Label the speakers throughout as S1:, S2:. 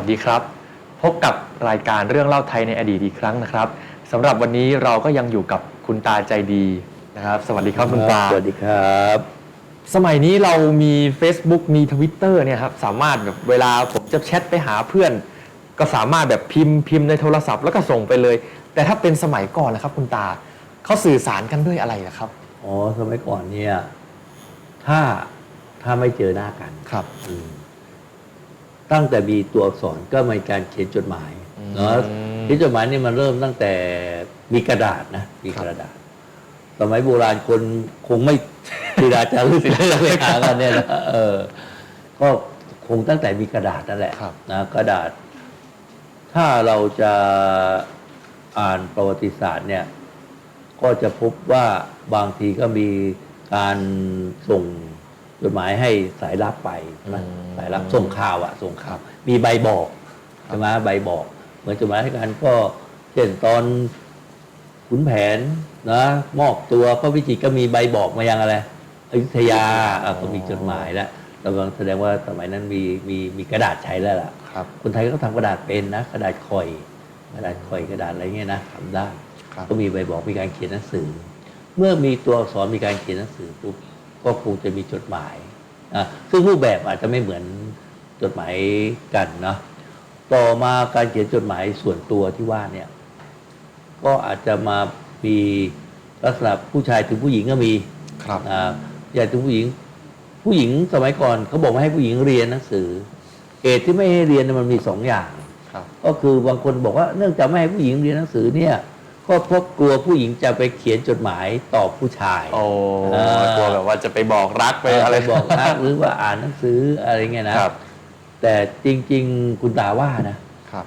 S1: วัสดีครับ พบกับรายการเรื่องเล่าไทยในอดีตอีกครั้งนะครับสำหรับวันนี้เราก็ยังอยู่กับคุณตาใจดีนะครับ สวัสดีครับคุณตา
S2: สวัสดีครับ
S1: สมัยนี้เรามี Facebook มี Twitter เนี่ยครับสามารถแบบเวลาผมจะแชทไปหาเพื่อน ก็สามารถแบบพิมพ์พิมพ์ในโทรศัพท์แล้วก็ส่งไปเลย แต่ถ้าเป็นสมัยก่อนนะครับ คุณตาเขาสื่อสารกันด้วยอะไรนะครับ
S2: อ๋อสมัยก่อนเนี่ยถ้าถ้าไม่เจอหน้ากัน
S1: ครับ
S2: อืม ตั้งแต่มีตัวอักษรก็มีการเขียนจดหมาย
S1: อืม
S2: เนาะเขียนจดหมายนี่มันเริ่มตั้งแต่มีกระดาษนะมีกระดาษ สมัยโบราณคนคงไม่ศิลาจารึกไปหากันเนี่ยนะเออ ก็คงตั้งแต่มีกระดาษนั่นแหละ
S1: ครับ
S2: นะกระดาษ ถ้าเราจะอ่านประวัติศาสตร์เนี่ย ก็จะพบว่าบางทีก็มีการส่ง จดหมายให้สายลับไปใช่ไหม
S1: อืม
S2: สายลับส่งข่าวอะส่งข่าว มีใบบอกใช่ไหมใบบอก เหมือนจดหมายให้กันก็เช่นตอนขุนแผนนะมอบตัวพระวิจิตรก็มีใบบอกมายังอะไรอยุธยาอะก็มีจดหมายแล้วกำลังแสดงว่าสมัยนั้นมีมีมีกระดาษใช้แล้วล่ะ
S1: ครับ
S2: คนไทยก็ทำกระดาษเป็นนะ กระดาษคอย กระดาษคอยกระดาษอะไรเงี้ยนะทำได้
S1: ครับ
S2: ก็มีใบบอกมีการเขียนหนังสือ เมื่อมีตัวอักษรมีการเขียนหนังสือปุ๊บ ก็คงจะมีจดหมายอะซึ่งรูปแบบอาจจะไม่เหมือนจดหมายกันเนาะต่อมาการเขียนจดหมายส่วนตัวที่ว่าเนี่ย ก็อาจจะมามีลักษณะผู้ชายถึงผู้หญิงก็มี
S1: ครับ
S2: อ่าใหญ่ถึงผู้หญิง ผู้หญิงสมัยก่อนเขาบอกไม่ให้ผู้หญิงเรียนหนังสือเหตุที่ไม่ให้เรียนเนี่ยมันมีสองอย่าง
S1: ครับ
S2: ก็คือบางคนบอกว่าเนื่องจากไม่ให้ผู้หญิงเรียนหนังสือเนี่ย ก็เพราะกลัวผู้หญิงจะไปเขียนจดหมายตอบผู้ชาย
S1: โอ้
S2: เออ
S1: กลัวแบบว่าจะไปบอกรักไป
S2: ไป
S1: อะไร
S2: บอกรักหรือว่าอ่านหนังสืออะไรเงี้ยนะ ครับ แต่จริง ๆ คุณตาว่านะ
S1: ครับ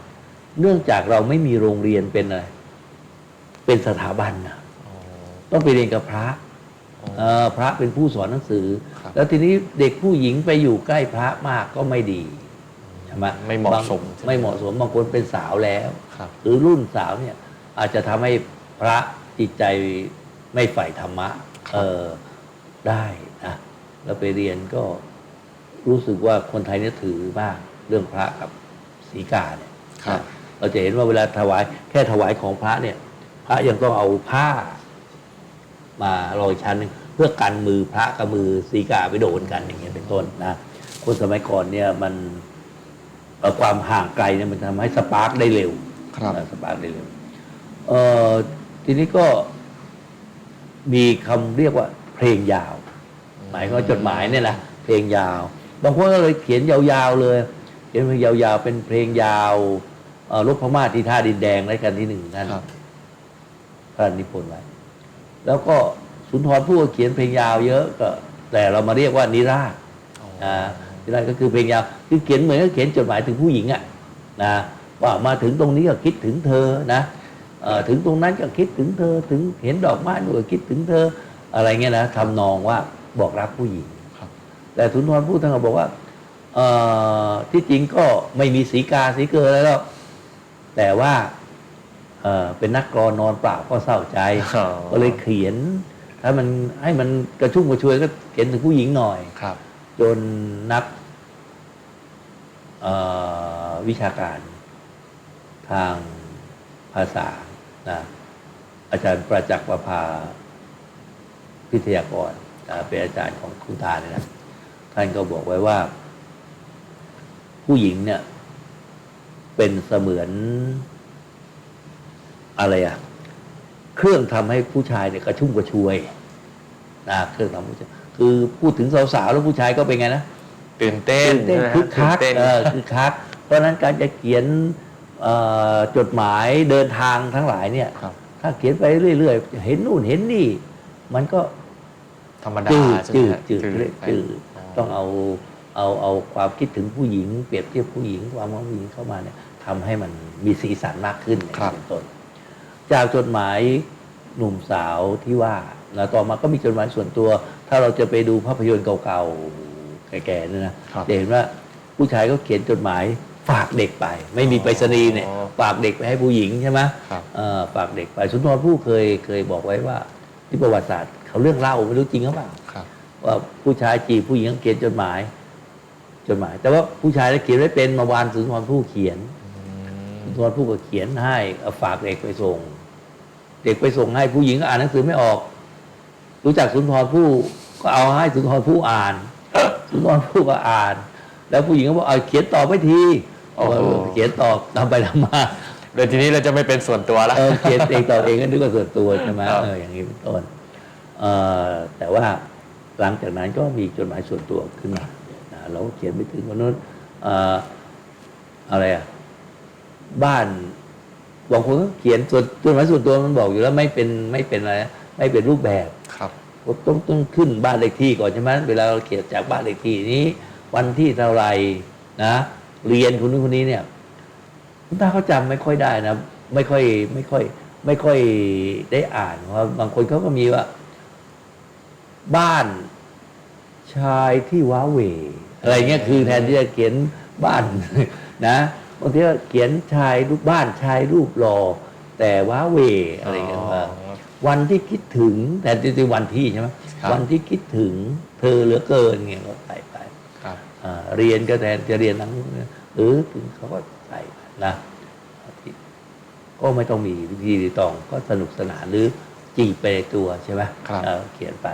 S2: เนื่องจากเราไม่มีโรงเรียนเป็นอะไร เป็นสถาบันนะ
S1: อ๋อ
S2: ต้องไปเรียนกับพระ
S1: อ๋อ
S2: เออพระเป็นผู้สอนหนังสือ
S1: ครับ
S2: แล้วทีนี้เด็กผู้หญิงไปอยู่ใกล้พระมากก็ไม่ดีใช่ไหม
S1: ไม่เหมาะ
S2: บง
S1: สมใช่ไหม
S2: ไม่เหมาะสมบางคนเป็นสาวแล้ว
S1: ครับ
S2: หรือรุ่นสาวเนี่ย อาจจะทำให้พระจิตใจไม่ใฝ่ธรรมะ เออได้นะแล้วไปเรียนก็รู้สึกว่าคนไทยเนี่ยถือมากเรื่องพระกับศีกาเนี่ย
S1: ครับ
S2: นะเราจะเห็นว่าเวลาถวาย แค่ถวายของพระเนี่ย พระยังต้องเอาผ้า มาโรยชั้นหนึ่งเพื่อกันมือพระกับมือศีกาไปโดนกันอย่างเงี้ยเป็นต้นนะคนสมัยก่อนเนี่ยมันเอ่อความห่างไกลเนี่ยมันทำให้สปาร์กได้เร็ว
S1: ครับ
S2: นะสปาร์กได้เร็ว เอ่อทีนี้ก็มีคำเรียกว่า เพลงยาว หมายความว่าจดหมายเนี่ยนะเพลงยาวบางคนก็เลยเขียนยาวๆเลยเขียนเพลงยาวๆเป็นเพลงยาวเอ่อลบพม่าที่ท่าดินแดงรายการที่หนึ่งนั่น
S1: ครับ
S2: พระนิพนธ์ไว้แล้วก็สุนทรภู่ก็เขียนเพลงยาวเยอะก็แต่เรามาเรียกว่านิราศอ่านิราศก็คือเพลงยาวคือเขียนเหมือนกับเขียนจดหมายถึงผู้หญิงอะนะว่ามาถึงตรงนี้ก็คิดถึงเธอนะเอ่อ ถึงตรงนั้นก็คิดถึงเธอถึงเห็นดอกไม้ด้วยคิดถึงเธออะไรเงี้ยนะทำนองว่าบอกรักผู้หญิง
S1: ครับ
S2: แต่สุนทรภู่ท่านก็บอกว่าเอ่อที่จริงก็ไม่มีสีกาสีเกลืออะไรหรอกแต่ว่าเอ่อเป็นนักกรอนอนเปล่าก็เศร้าใจ
S1: อ๋อ
S2: ก็เลยเขียน ถ้ามันให้มันกระชุ่มกระชวยก็เขียนถึงผู้หญิงหน่อย
S1: ครับ
S2: จนนักเอ่อวิชาการทางภาษา นะอาจารย์ประจักษ์ประภาพิทยากรนะเป็นอาจารย์ของครูตาเนี่ยนะท่านก็บอกไว้ว่า ผู้หญิงเนี่ย เป็นเสมือนอะไรอะเครื่องทำให้ผู้ชายเนี่ยกระชุ่มกระชวยนะเครื่องทำผู้ชายคือพูดถึงสาวๆแล้วผู้ชายก็เป็นไงนะ
S1: ตื่นเต้น
S2: ตื่นเต้น
S1: ใช่ไหม
S2: คึกคัก
S1: ตื่นเต้น
S2: เออคึกคัก เพราะฉะนั้นการจะเขียนเอ่อ จดหมายเดินทางทั้งหลายเนี่ย
S1: ครับ
S2: ถ้าเขียนไปเรื่อยๆ เห็นนู่นเห็นนี่ มันก็
S1: ธรรมดา
S2: จืด
S1: ใช่ไหม
S2: จืด
S1: ฮะ
S2: จืด
S1: จืดไป
S2: จืด
S1: อ๋อ
S2: ต้องเอาเอาเอาความคิดถึงผู้หญิง เปรียบเทียบผู้หญิงความว่าผู้หญิงเข้ามาเนี่ยทำให้มันมีสีสันมากขึ้นอย่างนี้เป็นต้นจากจดหมายหนุ่มสาวที่ว่าแล้วต่อมาก็มีจดหมายส่วนตัว ถ้าเราจะไปดูภาพยนตร์เก่าๆแก่ๆเนี่ยนะครับจะเห็นว่าผู้ชายก็เขียนจดหมาย ฝากเด็กไป ไม่มีไปรษณีย์เนี่ย
S1: อ๋อ
S2: ฝากเด็กไปให้ผู้หญิงใช่ไหม
S1: ครับ
S2: เอ่อฝากเด็กไปสุนทรภู่เคยเคยบอกไว้ว่า ที่ประวัติศาสตร์เขาเรื่องเล่าไม่รู้จริงหรือเปล่า
S1: ครับ
S2: ว่าผู้ชายจีบผู้หญิงเขียนจดหมาย จดหมาย แต่ว่าผู้ชายแล้วเขียนไม่เป็นมาวานสุนทรผู้เขียน สุนทรผู้ก็เขียนให้เอาฝากเด็กไปส่ง เด็กไปส่งให้ผู้หญิงก็อ่านหนังสือไม่ออก รู้จักสุนทรผู้ก็เอาให้สุนทรผู้อ่าน สุนทรผู้ก็อ่าน แล้วผู้หญิงก็บอกเอาเขียนตอบไม่ที
S1: โอ้โห
S2: เออเขียนตอบทำไปทำมา
S1: เดี๋ยวทีนี้เราจะไม่เป็นส่วนตัวแล้ว
S2: เออเขียนเองตอบเองก็นึกว่าส่วนตัวใช่ไหม
S1: ครับ
S2: เอออย่างนี้เป็นต้นเออแต่ว่าหลังจากนั้นก็มีจดหมายส่วนตัวขึ้นมานะเราก็เขียนไปถึงวันนู้นเอ่ออะไรอะบ้านบางคนก็เขียนส่วนจดหมายส่วนตัวมันบอกอยู่แล้วไม่เป็นไม่เป็นอะไรนะไม่เป็นรูปแบบ
S1: ครับ
S2: ต้องต้องขึ้นบ้านเลขที่ก่อนใช่ไหมเวลาเราเขียนจากบ้านเลขที่นี้ วันที่เท่าไหรนะเรียนคนนู้นคนนี้เนี่ยคุณตาเขาจำไม่ค่อยได้นะไม่ค่อยไม่ค่อย ไม่ค่อยได้อ่านเพราะบางคนเขาก็มีว่า บ้านชายที่ว้าเหวอะไรเงี้ยคือแทนที่จะเขียนบ้านนะบางทีก็เขียนชายรูปบ้านชายรูปหล่อแต่ว้าเหวอะไรเงี้ยว่าวันที่คิดถึงแต่จริงๆวันที่ใช่ไหม
S1: ครับ
S2: วันที่คิดถึง เธอเหลือเกินเงี้ยก็ใส่ไป
S1: ครับ
S2: อ่า เรียนก็แทนจะเรียนหนังหรือถึงเขาก็ใส่ไปนะก็ไม่ต้องมีวิธีรีตองก็สนุกสนานหรือจีบไปในตัวใช่ไหม
S1: ครับ
S2: เออเขียนไป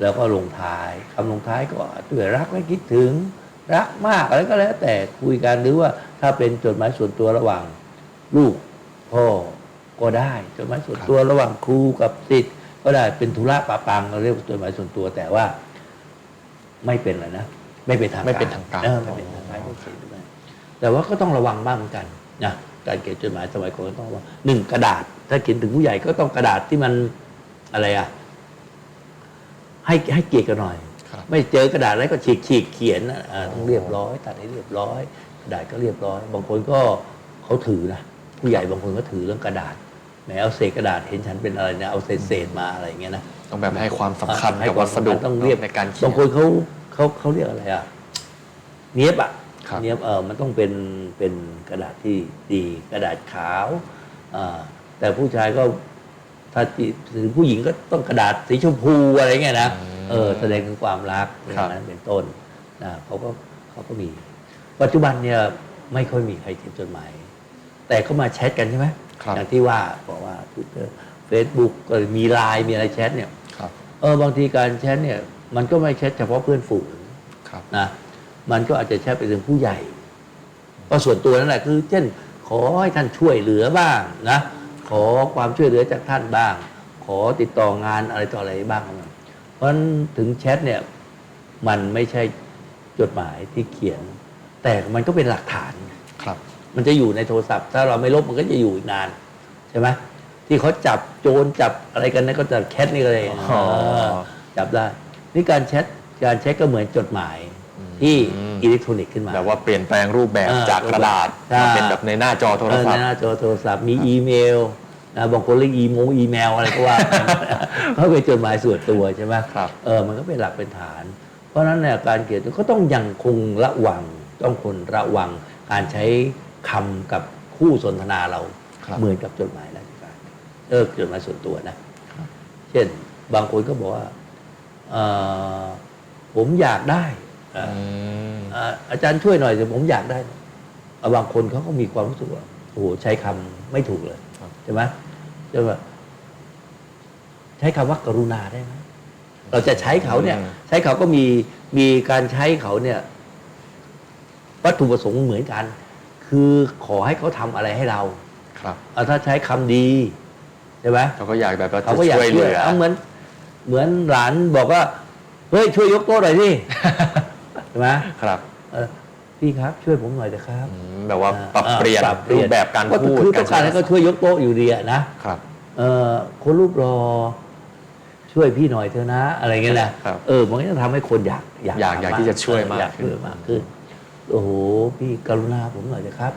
S2: แล้วก็ลงท้ายคำลงท้ายก็ด้วยรักและคิดถึงรักมากอะไรก็แล้ว แต่คุยกันหรือว่าถ้าเป็นจดหมายส่วนตัวระหว่าง ลูกพ่อก็ได้จดหมายส่วนตัวระหว่างครูกับศิษย์ก็ได้เป็นธุระปะปังเราเรียกว่าจดหมายส่วนตัวแต่ว่า ไม่เป็นอะไรนะ ไม่เป็นทางการ
S1: ไม่เป็นทางการ
S2: เออไม่เป็นทางการก็เขียนไม่ได้แต่ว่าก็ต้องระวังบ้างเหมือนกันนะการเขียนจดหมายสมัยก่อนก็ต้องระวังหนึ่งกระดาษ ถ้าเขียนถึงผู้ใหญ่ก็ต้องกระดาษที่มันอะไรอะให้ให้เกียรติกันหน่อย
S1: ครับ
S2: ไม่เจอกระดาษแล้วก็ฉีกฉีกเขียนนะอ่าต้องเรียบร้อย ตัดให้เรียบร้อย กระดาษก็เรียบร้อย บางคนก็เขาถือนะผู้ใหญ่บางคนก็ถือเรื่องกระดาษแหมเอาเศษกระดาษเห็นฉันเป็นอะไรนะเอาเศษเศษมาอะไรอย่างเงี้ยนะ
S1: ต้องแบบให้ความสำคัญ
S2: ให้
S1: กับ
S2: ควา
S1: วั
S2: ม
S1: สดุ
S2: สำคัญต้องเรียบ
S1: ในการเขีย
S2: บานงคนเขา เขาเขาเรียกอะไรอะเนียบอะ
S1: ครับ
S2: เนียบเออมันต้องเป็นเป็นกระดาษที่ดีกระดาษขาวอ่าแต่ผู้ชายก็ถ้าถึงผู้หญิงก็ต้องกระดาษสีชมพูอะไรเงี้ยนะเออแสดงถึงความรักอย่างนั้นเป็นต้นนะเขาก็เขาก็มี ปัจจุบันเนี่ยไม่ค่อยมีใครเขียนจดหมายแต่ก็มาแชทกันใช่ไหม
S1: ครับ
S2: อย่างที่ว่าบอกว่า Twitter Facebook ก็มีไลน์มีอะไรแชทเนี่ย
S1: ครับ
S2: เออบางทีการแชทเนี่ย มันก็ไม่แชทเฉพาะเพื่อนฝูง
S1: ครับ
S2: นะมันก็อาจจะแชทไปถึงผู้ใหญ่ ก็ส่วนตัวนั่นแหละคือ เช่น ขอให้ท่านช่วยเหลือบ้างนะขอความช่วยเหลือจากท่านบ้าง ขอติดต่องานอะไรต่ออะไรบ้าง เพราะฉะนั้นถึงแชทเนี่ยมันไม่ใช่จดหมายที่เขียน แต่มันก็เป็นหลักฐาน
S1: ครับ
S2: มันจะอยู่ในโทรศัพท์ ถ้าเราไม่ลบมันก็จะอยู่อีกนานใช่ไหมที่เขาจับโจรจับอะไรกันนั่นก็จะแคทนี่ก็เลย
S1: อ๋อ
S2: เออจับได้ นี่การแชทการแชทก็เหมือนจดหมายที่
S1: อืม
S2: อิเล็กทรอนิกส์ขึ้นมา
S1: แบบว่าเปลี่ยนแปลงรูปแบบ
S2: เออ
S1: จากกระดาษ
S2: ใช่
S1: มาเป็นแบบในหน้าจอโทร
S2: เออ
S1: ศั
S2: ใน
S1: พท์
S2: หน้าจอโทรศัพท์มีอีเมลนะบางคนเรียกอีโมงอีเมลอะไรก็ว่าเขาเป็นจดหมายส่วนตัวใช่ไหม
S1: ครับ
S2: เออมันก็เป็นหลักเป็นฐาน เพราะฉะนั้นเนี่ยการเขียนก็ต้องยังคงระวังต้องคนระวังการใช้คำกับคู่สนทนาเรา
S1: ครับ
S2: เหมือนกับจดหมายราชการเออจดหมายส่วนตัวนะเช่น บางคนก็บอกว่าเอ่อ ผมอยากได้เอ่อ
S1: อืม
S2: อ่าอาจารย์ช่วยหน่อยสิผมอยากได้อะบางคนเขาก็มีความรู้สึกว่าโอ้โหใช้คำไม่ถูกเลย
S1: ครับ
S2: ใช่ไหมจะว่าใช้คำว่ากรุณาได้ไหมเราจะใช้เขาเนี่ย ใช้เขาก็มีมีการใช้เขาเนี่ย วัตถุประสงค์เหมือนกัน คือขอให้เขาทำอะไรให้เรา
S1: ครับ
S2: เอาถ้าใช้คำดีใช่ไหม
S1: เขาก็อยากแบบว่า
S2: เขา
S1: จะ
S2: ก็อยาก
S1: ช่วยเห
S2: ช่
S1: ลื
S2: วย
S1: อ
S2: เอาเหมือน เหมือนหลานบอกว่า เฮ้ยช่วยยกโต๊ะหน่อยสิ ใช่ไหม
S1: ครับ
S2: เออพี่ครับ ช่วยผมหน่อยนะครับ
S1: อืมแบบว่า
S2: อ่า
S1: ปรับเปลี่ยน
S2: ปรับเปลี่
S1: รู
S2: ยน
S1: ปแบบการ
S2: ก็
S1: พูด
S2: คือต้องการให้เขาช่วยยกโต๊ะอยู่ดีอะนะ ครับ เออคนรูปรอ ช่วยพี่หน่อยเถอะนะ อะไรเงี้ยนะครับเออมันก็จะทำให้คนอยากอยาก
S1: อยาก
S2: ทำ
S1: อยากที่จะช่วยมาก
S2: อยาก
S1: ขึ้น
S2: ช่วยมากขึ้นโอ้โหพี่กรุณาผมหน่อยนะครับ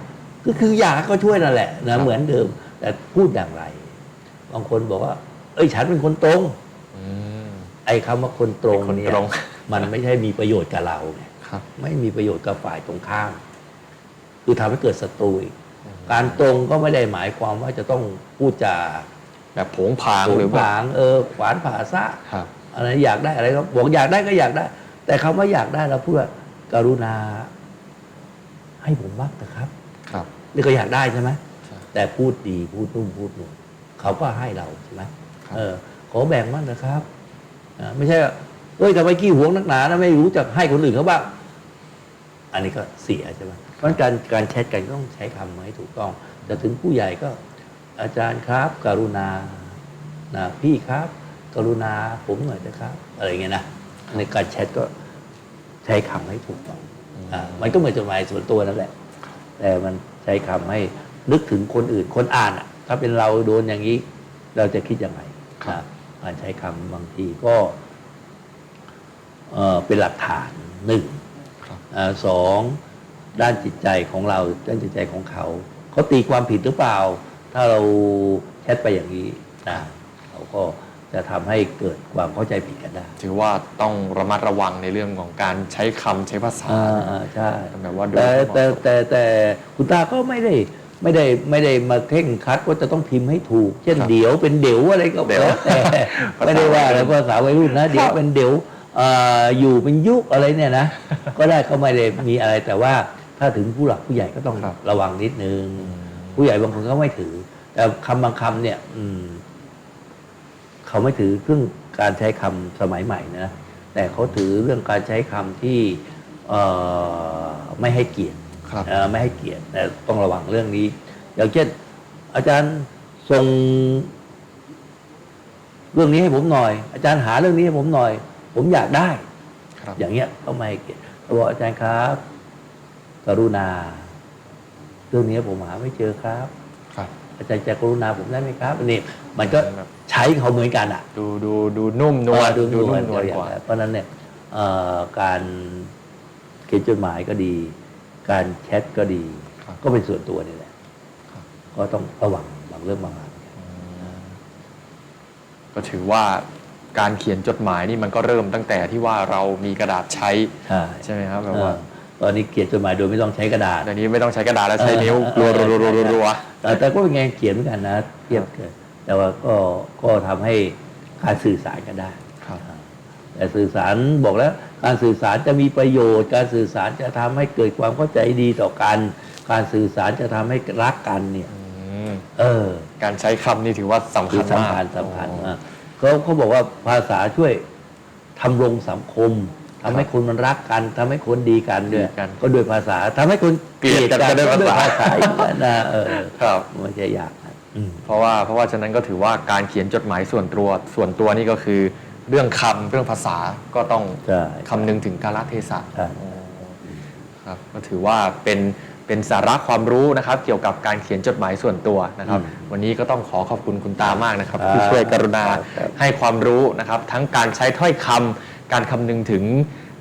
S2: ก็คืออยากให้เขาช่วยนั่นแหละนะเหมือนเดิม แต่พูดอย่างไร บางคนบอกว่า เอ้ยฉันเป็นคนตรง
S1: อืม
S2: ไอ้คำว่าคนตรง
S1: เป็นคน
S2: เนี่ย
S1: ตรง
S2: มันไม่ใช่มีประโยชน์กับเราไง
S1: ครับ
S2: ไม่มีประโยชน์กับฝ่ายตรงข้าม คือทำให้เกิดศัตรูอีกการตรงก็ไม่ได้หมายความว่าจะต้องพูดจา
S1: แบบโผงผาง
S2: โผ
S1: หรื
S2: ง
S1: อแบบ
S2: ผางเออขวานผ่าซะ
S1: ครับ
S2: อะไรอยากได้อะไรก็บอกอยากได้ก็อยากได้ แต่คำว่าอยากได้เราพูดว่ากรุณา ให้ผมบ้างเถอะครับ
S1: ครับ
S2: นี่ก็อยากได้ใช่ไหม
S1: ใช่
S2: แต่พูดดีพูดนุ่มพูดนุ่มเขาก็ให้เราใช่ไหม
S1: ครับ
S2: เออ ขอแบ่งบ้างนะครับอ่าไม่ใช่ว่าเอ้ยทำไมขี้หวงนักหนานะไม่รู้จักให้คนอื่นเขาบ้างอันนี้ก็เสียใช่ไหมเพราะฉะนั้นการการแชทกันก็ต้องใช้คำให้ถูกต้องแต่ถึงผู้ใหญ่ก็ อาจารย์ครับ กรุณานะพี่ครับ กรุณาผมหน่อยนะครับ อะไรเงี้ยนะในการแชทก็ใช้คำให้ถูกต้องอ่ามันก็เหมือนจดหมายส่วนตัวนั่นแหละ แต่มันใช้คำให้นึกถึงคนอื่นคนอ่านอะ ถ้าเป็นเราโดนอย่างนี้ เราจะคิดยังไง
S1: ครับ
S2: นะ การใช้คำบางทีก็เอ่อเป็นหลักฐานหนึ่ง
S1: ครับ
S2: อาสองด้านจิตใจของเราด้านจิตใจของเขาเขาตีความผิดหรือเปล่า ถ้าเราแชทไปอย่างนี้นะเขาก็จะทำให้เกิดความเข้าใจผิดกันได้
S1: ถือว่าต้องระมัดระวังในเรื่องของการใช้คำใช้ภาษา
S2: อ่าอ่าใช่
S1: แบบว่าโดย
S2: แต่
S1: ไม่เหมาะ
S2: แต่
S1: สม
S2: แต่แต่คุณตาก็ไม่ได้ ไม่ได้ไม่ได้มาเข่งครัดว่าจะต้องพิมพ์ให้ถูก เช่น
S1: ครับ
S2: เดี๋ยวเป็นเดี๋ยวอะไรก็
S1: เดี๋ยว
S2: แล้วแต่ไม่ได้ว่าอะไรภาษาวัยรุ่นนะเดี๋ยวเป็นเดี๋ยวเอ่ออยู่เป็นยุคอะไรเนี่ยนะก็ได้ก็ไม่ได้มีอะไรแต่ว่าถ้าถึงผู้หลักผู้ใหญ่ก็ต้อง
S1: ครับ
S2: ระวังนิดนึงผู้ใหญ่บางคนก็ไม่ถือ แต่คำบางคำเนี่ย อืม เขาไม่ถือเรื่องการใช้คำสมัยใหม่นะแต่เขาถือเรื่องการใช้คำที่ เอ่อไม่ให้เกียรติ
S1: ครับ
S2: เอ่อไม่ให้เกียรติแต่ต้องระวังเรื่องนี้ อย่างเช่นอาจารย์ส่งเรื่องนี้ให้ผมหน่อย อาจารย์หาเรื่องนี้ให้ผมหน่อย ผมอยากได้
S1: ครับ
S2: อย่างเงี้ยก็ไม่ให้เกียรติเขาบอกอาจารย์ครับ กรุณา เรื่องนี้ผมหาไม่เจอครับ
S1: ครับ
S2: อาจารย์จะกรุณาผมได้ไหมครับอันนี้มันก็
S1: แบบ
S2: ใช้เขาเหมือนกันอะ
S1: ดูดูดูนุ่มนวล
S2: เออดู
S1: ดู
S2: นว
S1: นุ่
S2: ล
S1: มนวล
S2: อย่ากง
S1: ว่า
S2: นั้นเพราะฉะนั้นเนี่ยเอ่อการเขียนจดหมายก็ดี การแชทก็ดี
S1: ครับ
S2: ก็เป็นส่วนตัวนี่แหละ
S1: ครับ
S2: ก็ต้องระวังบางเรื่องบางอย่าง
S1: ก็ถือว่าการเขียนจดหมายนี่มันก็เริ่มตั้งแต่ที่ว่าเรามีกระดาษใช้
S2: ใช่
S1: ใช่ไหมครับแบบ
S2: เอ
S1: ว่า
S2: อตอนนี้เขียนจดหมายโดยไม่ต้องใช้กระดาษ
S1: เดี๋ยวนี้ไม่ต้องใช้กระดาษแล้วใช้นิ้ว
S2: เอ
S1: รัว
S2: อ
S1: รัวรัวรัวรัว
S2: แต่แต่ก็เป็นไงเขียนเหมือนกันนะเทียบกันแต่ว่าก็ก็ทำให้การสื่อสารกันได้
S1: ครับ
S2: แต่สื่อสารบอกแล้ว การสื่อสารจะมีประโยชน์ การสื่อสารจะทำให้เกิดความเข้าใจดีต่อกัน การสื่อสารจะทำให้รักกันเนี่ย
S1: อืม
S2: เออ
S1: การใช้คำนี่ถือว่าสำ
S2: คื
S1: คั
S2: อ
S1: ญมาก
S2: สำคัญสำคัญมากเขาเขาบอกว่าภาษาช่วยทำรงสังคมทำให้คนมันรักกันทำให้คนดีกันด้วย
S1: ดีกัน
S2: ก็ด้วยภาษาทำให้คน
S1: เกลียดกันก็ด้วยภาษา
S2: ภาษาอีกแล้วนะเออ
S1: ครับ
S2: ไม่ใช่ยากนะอืม
S1: เพราะว่าเพราะว่าฉะนั้นก็ถือว่าการเขียนจดหมายส่วนตัวส่วนตัวนี่ก็คือ เรื่องคำเรื่องภาษาก็ต้อง
S2: ใช่
S1: คำนึงถึงกาลเทศะ
S2: ใช่
S1: ครับก็ถือว่าเป็นเป็นสาระความรู้นะครับ เกี่ยวกับการเขียนจดหมายส่วนตัวนะครับวันนี้ก็ต้องขอขอบคุณคุณตามากนะครับที่ช่วยกรุณาให้ความรู้นะครับ ทั้งการใช้ถ้อยคำการคำนึงถึง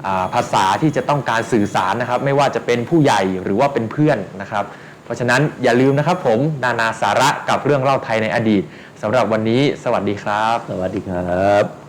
S1: อ่าภาษาที่จะต้องการสื่อสารนะครับ ไม่ว่าจะเป็นผู้ใหญ่หรือว่าเป็นเพื่อนนะครับ เพราะฉะนั้นอย่าลืมนะครับผมนานาสาระกับเรื่องเล่าไทยในอดีตสำหรับวันนี้ สวัสดีครับ
S2: สวัสดีครับ